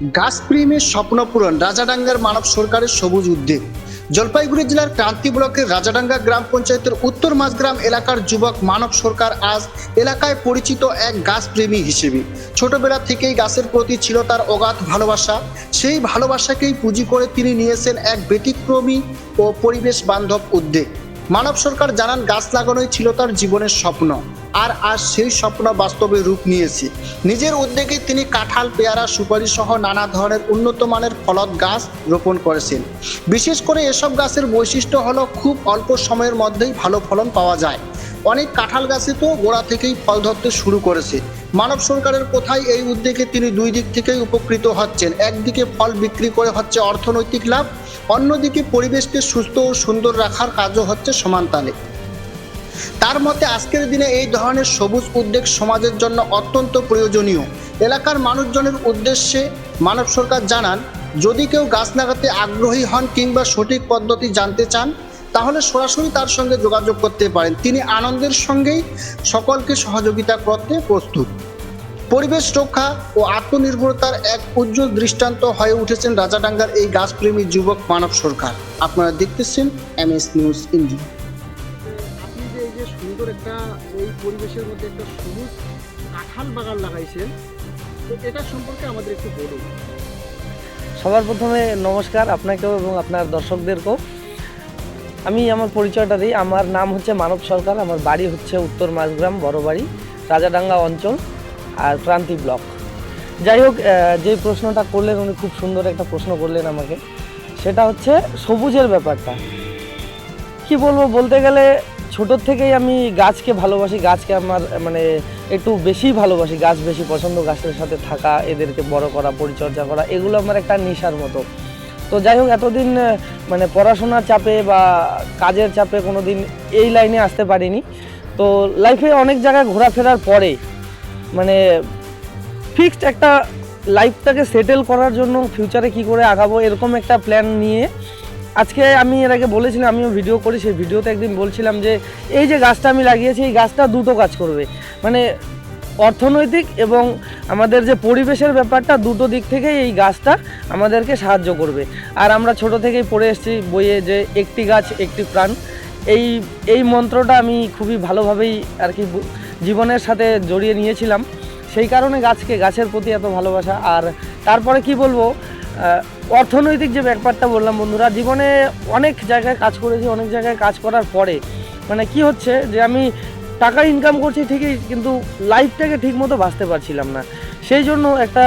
গাছ প্রেমের স্বপ্নপূরণ রাজাডাঙ্গার মানব সরকারের সবুজ উদ্যোগ। জলপাইগুড়ি জেলার ক্রান্তি ব্লকের রাজাডাঙ্গা গ্রাম পঞ্চায়েতের উত্তর মাঝগ্রাম এলাকার যুবক মানব সরকার আজ এলাকায় পরিচিত এক গাছপ্রেমী হিসেবে। ছোটবেলা থেকেই গাছের প্রতি ছিল তার অগাধ ভালোবাসা। সেই ভালোবাসাকেই পুঁজি করে তিনি নিয়েছেন এক ব্যতিক্রমী ও পরিবেশ বান্ধব উদ্যোগ। মানব সরকার জানান গাছ লাগানোই ছিল তার জীবনের স্বপ্ন। আর আজ সেই স্বপ্ন বাস্তবে রূপ নিয়েছে। নিজের উদ্যোগে তিনি কাঁঠাল, পেয়ারা, সুপারি সহ নানা ধরনের উন্নত মানের ফলত গাছ রোপণ করেছেন। বিশেষ করে এসব গাছের বৈশিষ্ট্য হলো খুব অল্প সময়ের মধ্যেই ভালো ফলন পাওয়া যায়। অনেক কাঁঠাল গাছে তো গোড়া থেকেই ফল ধরতে শুরু করেছে। মানব সরকারের কোথায় এই উদ্যোগে তিনি দুই দিক থেকেই উপকৃত হচ্ছেন? একদিকে ফল বিক্রি করে হচ্ছে অর্থনৈতিক লাভ, অন্যদিকে পরিবেশকে সুস্থ ও সুন্দর রাখার কাজও হচ্ছে সমানতালে তার মতে, আজকের দিনে এই ধরনের সবুজ উদ্যোগ সমাজের জন্য অত্যন্ত প্রয়োজনীয়। এলাকার মানুষজনের উদ্দেশ্যে মানব সরকার জানান, যদি কেউ গাছ লাগাতে আগ্রহী হন কিংবা সঠিক পদ্ধতি জানতে চান তাহলে সরাসরি তার সঙ্গে যোগাযোগ করতে পারেন। তিনি আনন্দের সঙ্গেই সকলকে সহযোগিতা করতে প্রস্তুত। পরিবেশ রক্ষা ও আত্মনির্ভরতার এক উজ্জ্বল দৃষ্টান্ত হয়ে উঠেছেন রাজাডাঙ্গার এই গাছপ্রেমী যুবক মানব সরকার। আপনারা দেখতেছেন এম এস নিউজ ইন্ডিয়া। আপনি যে এই যে সুন্দর একটা এই পরিবেশের মধ্যে একটা সবুজ কাঁঠাল বাগান লাগাইছেন তো এটা সম্পর্কে আমাদের একটু বলুন। সবার প্রথমে নমস্কার আপনাকেও এবং আপনার দর্শকদেরকেও। আমি আমার পরিচয়টা দিই। আমার নাম হচ্ছে মানব সরকার, আমার বাড়ি হচ্ছে উত্তর মাঝগ্রাম বড় বাড়ি রাজাডাঙ্গা অঞ্চল আর ক্রান্তি ব্লক। যাই হোক যে প্রশ্নটা করলেন উনি খুব সুন্দর একটা প্রশ্ন করলেন আমাকে। সেটা হচ্ছে সবুজের ব্যাপারটা। কি বলব, বলতে গেলে ছোটোর থেকেই আমি গাছকে ভালোবাসি, গাছকে আমার মানে একটু বেশি ভালোবাসি। গাছ বেশি পছন্দ, গাছের সাথে থাকা, এদেরকে বড় করা, পরিচর্যা করা, এগুলো আমার একটা নেশার মতো। তো যাই হোক, এতদিন মানে পড়াশোনার চাপে বা কাজের চাপে কোনো দিন এই লাইনে আসতে পারিনি। তো লাইফে অনেক জায়গায় ঘোরাফেরার পরে মানে ফিক্সড একটা লাইফটাকে সেটেল করার জন্য ফিউচারে কি করে আগাবো এরকম একটা প্ল্যান নিয়ে, আজকে আমি এর আগে বলেছিলাম, আমিও ভিডিও করি, সেই ভিডিওতে একদিন বলছিলাম যে, এই যে গাছটা আমি লাগিয়েছি, এই গাছটা দুটো কাজ করবে। মানে অর্থনৈতিক এবং আমাদের যে পরিবেশের ব্যাপারটা দুটো দিক থেকেই এই গাছটা আমাদেরকে সাহায্য করবে। আর আমরা ছোট থেকেই পড়ে এসেছি বইয়ে যে একটি গাছ, একটি প্রাণ। এই এই মন্ত্রটা আমি খুবই ভালোভাবেই আর কি জীবনের সাথে জড়িয়ে নিয়েছিলাম। সেই কারণে গাছকে, গাছের প্রতি এত ভালোবাসা। আর তারপরে কি বলব অর্থনৈতিক যে ব্যাপারটা বললাম বন্ধুরা, জীবনে অনেক জায়গায় কাজ করেছি, অনেক জায়গায় কাজ করার পরে। মানে কি হচ্ছে যে আমি টাকা ইনকাম করছি ঠিকই, কিন্তু লাইফটাকে ঠিক মতো বাঁচতে পারছিলাম না। সেই জন্য একটা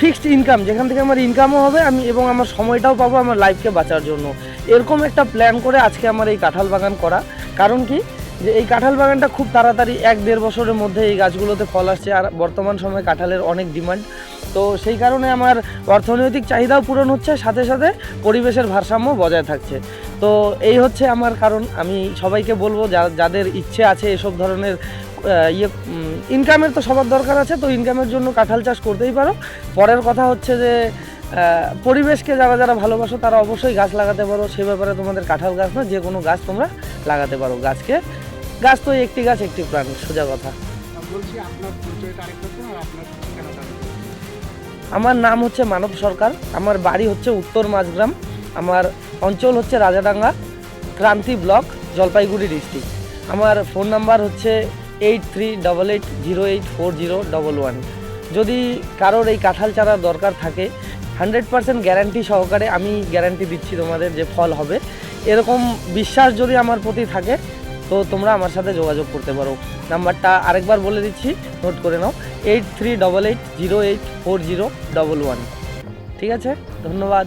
ফিক্সড ইনকাম যেখান থেকে আমার ইনকামও হবে, আমি এবং আমার সময়টাও পাবো আমার লাইফকে বাঁচার জন্য। এরকম একটা প্ল্যান করে আজকে আমার এই কাঁঠাল বাগান করা। কারণ কি? যে এই কাঁঠাল বাগানটা খুব তাড়াতাড়ি এক দেড় বছরের মধ্যে এই গাছগুলোতে ফল আসছে, আর বর্তমান সময়ে কাঁঠালের অনেক ডিমান্ড তো সেই কারণে আমার অর্থনৈতিক চাহিদাও পূরণ হচ্ছে, সাথে সাথে পরিবেশের ভারসাম্য বজায় থাকছে। তো এই হচ্ছে আমার কারণ। আমি সবাইকে বলব যাদের ইচ্ছে আছে এসব ধরনের ইয়ে ইনকামের তো সবার দরকার আছে, তো ইনকামের জন্য কাঁঠাল চাষ করতেই পারো। পরের কথা হচ্ছে যে পরিবেশকে যারা যারা ভালোবাসো তারা অবশ্যই গাছ লাগাতে পারো। সে ব্যাপারে তোমাদের কাঁঠাল গাছ না যে কোনো গাছ তোমরা লাগাতে পারো। গাছকে, গাছ তো একটি গাছ, একটি প্রাণ, সোজা কথা। আমার নাম হচ্ছে মানব সরকার, আমার বাড়ি হচ্ছে উত্তর মাঝগ্রাম আমার অঞ্চল হচ্ছে রাজাডাঙ্গা, ক্রান্তি ব্লক, জলপাইগুড়ি ডিস্ট্রিক্ট। আমার ফোন নাম্বার হচ্ছে eight three double eight zero eight four zero double one যদি কারোর এই কাঁঠাল চারার দরকার থাকে হান্ড্রেড পার্সেন্ট গ্যারান্টি সহকারে আমি গ্যারান্টি দিচ্ছি তোমাদের যে ফল হবে। এরকম বিশ্বাস যদি আমার প্রতি থাকে, তো তোমরা আমার সাথে যোগাযোগ করতে পারো। নাম্বারটা আরেকবার বলে দিচ্ছি নোট করে নাও eight three double eight zero eight four zero double one ঠিক আছে? ধন্যবাদ।